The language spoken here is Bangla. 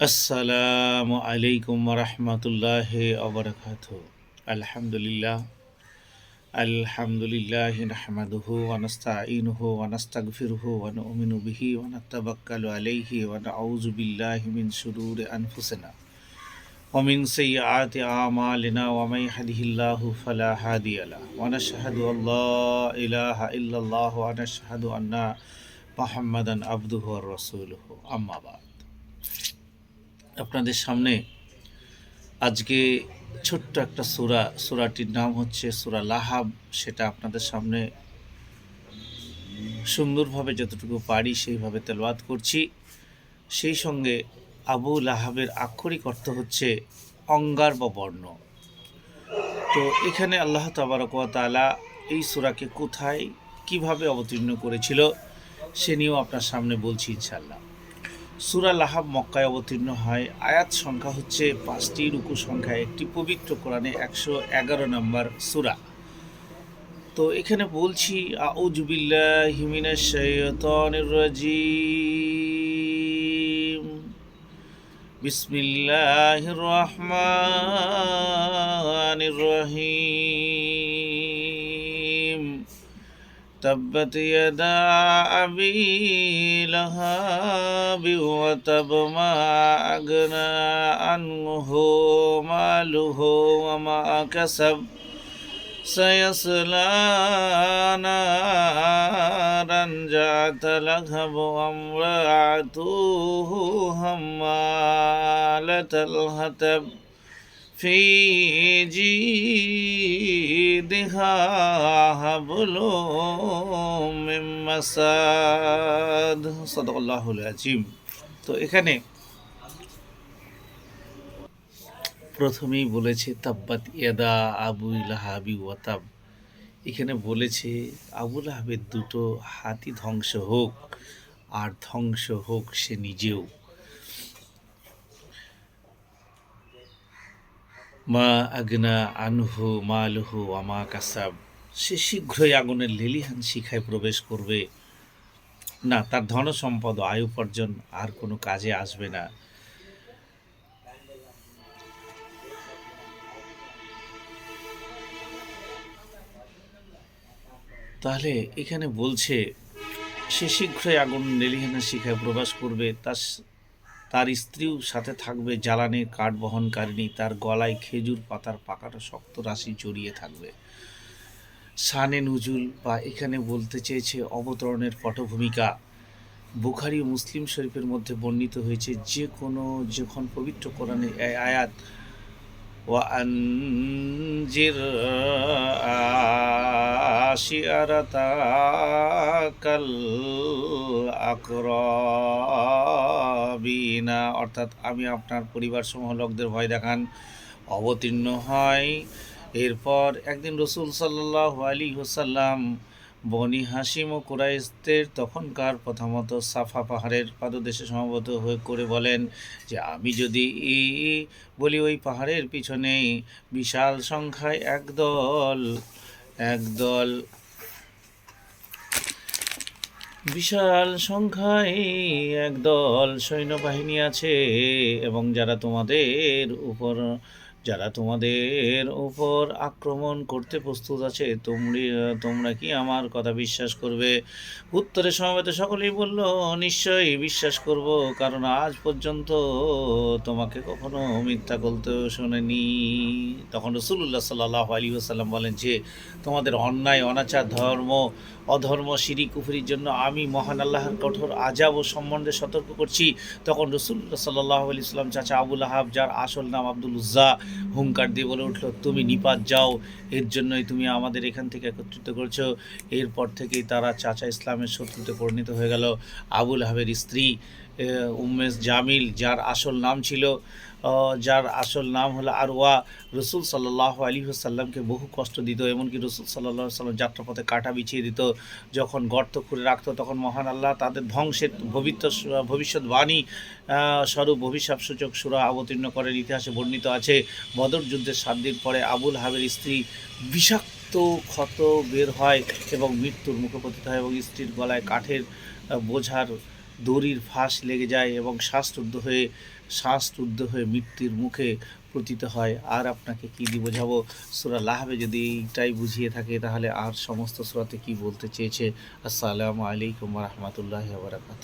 আসসালামু আলাইকুম রহমতুল্লাহ অবরকাত আলহামদুলিল্লাহ আলহামদুলিল্লাহ নাহমাদুহু ওয়ানাস্তাঈনুহু ওয়ানাস্তাগফিরুহু ওয়া নু'মিনু বিহি ওয়া নাতাওয়াক্কালু আলাইহি ওয়া নাউযু বিল্লাহি মিন শুরুরি আনফুসিনা ওয়া মিন সাইয়্যাতি আমালিনা ওয়া মান ইয়াহদিহিল্লাহু ফালা হাদিয়া লাহু ওয়া নাশহাদু আল্লা ইলাহা ইল্লাল্লাহ ওয়া নাশহাদু আন্না মুহাম্মাদান আবদুহু ওয়া রাসূলুহু আম্মা বাদ আপনাদের সামনে আজকে ছোট্ট একটা সুরা, সুরাটির নাম হচ্ছে সুরা লাহাব। সেটা আপনাদের সামনে সুন্দরভাবে যতটুকু পারি সেইভাবে তেলবাদ করছি। সেই সঙ্গে আবু লাহাবের আক্ষরিক অর্থ হচ্ছে অঙ্গার বা বর্ণ। তো এখানে আল্লাহ তাবারকালা এই সুরাকে কোথায়, কীভাবে অবতীর্ণ করেছিল, সে নিয়েও আপনার সামনে বলছি ইনশাল্লাহ সুরা লাহাব মক্কায় অবতীর্ণ হয়। আয়াত সংখ্যা হচ্ছে পাঁচটি রুকু সংখ্যা একটি, পবিত্র কোরআনে একশো এগারো নম্বর সুরা। তো এখানে বলছি আউজবিল্লাহ হিমিনা শৈতনির রাজিম। বিসমিল্লাহির রহিম। تبت يدا أبي لهاب وتب ما أغنى عنه ماله وما كسب. سيصلى نارا ذات لهب وامرأته همالة الهتب. في جيدها حبل من مساد صدق الله العظيم তো এখানে প্রথমেই বলেছে তাব্বাত ইয়াদা আবু লাহাবি ওয়াতাব এখানে বলেছে আবুল আহাবের দুটো হাতি ধ্বংস হোক আর ধ্বংস হোক সে নিজেও মা আগনা আনহু মালহু আমা কাসাব। সে শীঘ্রই আগুনের লেলিহান শিখায় প্রবেশ করবে। না, তার ধন সম্পদ আয় উপার্জন আর কোনো কাজে আসবে না। তাহলে এখানে বলছে, সে শীঘ্রই আগুন লেলিহানা শিখায় প্রবেশ করবে। তার তার স্ত্রীও সাথে থাকবে জ্বালানির কাঠ বহনকারিণী, তার গলায় খেজুর পাতার পাকাটা শক্ত রাশি জড়িয়ে থাকবে। সানে নজুল বা এখানে বলতে চেয়েছে অবতরণের পটভূমিকা। বুখারি মুসলিম শরীফের মধ্যে বর্ণিত হয়েছে যে কোনো যখন পবিত্র কোরআনে আয়াত, ওয়া আশিয়ারাতাকাল আকরাবিনা। অর্থাৎ আমি আপনার পরিবার সমূহ লোকদের ভয় দেখান, অবতীর্ণ হয়। এরপর একদিন রসুল সাল্লাহ আলী হুসাল্লাম বনি হাসিম ও কুরাইস্তের তখনকার প্রথমত সাফা পাহাড়ের পাদদেশে সমবত হয়ে করে বলেন যে, আমি যদি বলি ওই পাহাড়ের পিছনে বিশাল সংখ্যায় একদল একদল বিশাল সংখ্যায় একদল সৈন্যবাহিনী আছে এবং যারা তোমাদের উপর যারা তোমাদের উপর আক্রমণ করতে প্রস্তুত আছে, তোমরি, তোমরা কি আমার কথা বিশ্বাস করবে? উত্তরে সমবেত সকলেই বলল, নিশ্চয়ই বিশ্বাস করব, কারণ আজ পর্যন্ত তোমাকে কখনো মিথ্যা বলতে শোনেনি। তখন রসুল্লাহ সাল্লাহ আলী আসাল্লাম বলেন, যে তোমাদের অন্যায়, অনাচার, ধর্ম, অধর্ম, সিঁড়ি, কুফুরির জন্য আমি মহান আল্লাহর কঠোর আজাব ও সম্বন্ধে সতর্ক করছি। তখন রসুল্লাহ সাল্লাহ আলি সাল্লাম চাচা আবুল আহাব, যার আসল নাম আব্দুল উজ্জা হুঙ্কার দিয়ে বলে উঠল, তুমি নিপাত যাও, এর জন্যই তুমি আমাদের এখান থেকে একত্রিত করছ। এরপর থেকেই তারা চাচা ইসলামের শত্রুতে পরিণত হয়ে গেল। আবুল হাবের স্ত্রী উম্মেশ জামিল, যার আসল নাম ছিল যার আসল নাম হলো আরওয়া, রসুল সাল্লাহ আলী সাল্লামকে বহু কষ্ট দিত, এমনকি রসুল সাল্লাহ সাল্লাম যাত্রাপথে কাটা বিছিয়ে দিত, যখন গর্ত খুঁড়ে রাখতো, তখন মহান আল্লাহ তাদের ধ্বংসের ভবিত্য ভবিষ্যৎবাণী স্বরূপ অভিশাপ সূচক সুরা অবতীর্ণ করেন ইতিহাসে বর্ণিত আছে। বদর যুদ্ধের সাত দিন পরে আবুল হাবের স্ত্রী বিষাক্ত ক্ষত বের হয় এবং মৃত্যুর মুখে পতিত হয় এবং স্ত্রীর গলায় কাঠের বোঝার দড়ির ফাঁস লেগে যায় এবং শ্বাসরুদ্ধ হয়ে শ্বাসরুদ্ধ হয়ে মৃত্যুর মুখে প্রতীত হয়। আর আপনাকে কি দিয়ে বোঝাবো? সুরা লাহাবে যদি এইটাই বুঝিয়ে থাকে, তাহলে আর সমস্ত সুরাতে কি বলতে চেয়েছে? আসসালামু আলাইকুম রহমতুল্লাহ বারাকাত